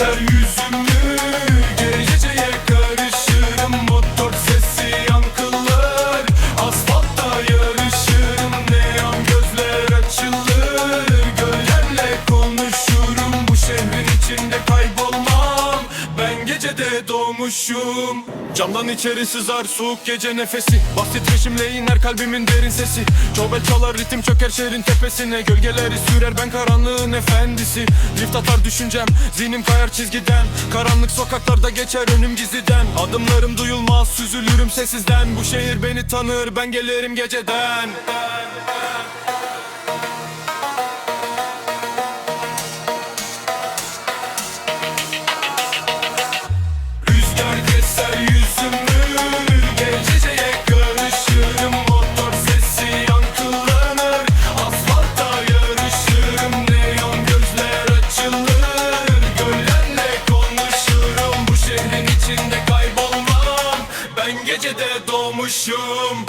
Ser yüzümü. Geceye karışırım. Motor sesi yankılar Asfaltta yarışırım. Neon gözler açılır. Göllerle konuşurum. Bu şehrin içinde kaybolur gecede doğmuşum. Camdan içeri sızar soğuk gece nefesi. Bas titreşimle iner kalbimin derin sesi. Çobel çalar ritim çöker şehrin tepesine. Gölgeleri sürer ben karanlığın efendisi. Lift atar düşüncem zihnim kayar çizgiden. Karanlık sokaklarda geçer önüm gizliden. Adımlarım duyulmaz süzülürüm sessizden. Bu şehir beni tanır ben gelirim geceden içinde kaybolmam. Ben gecede doğmuşum.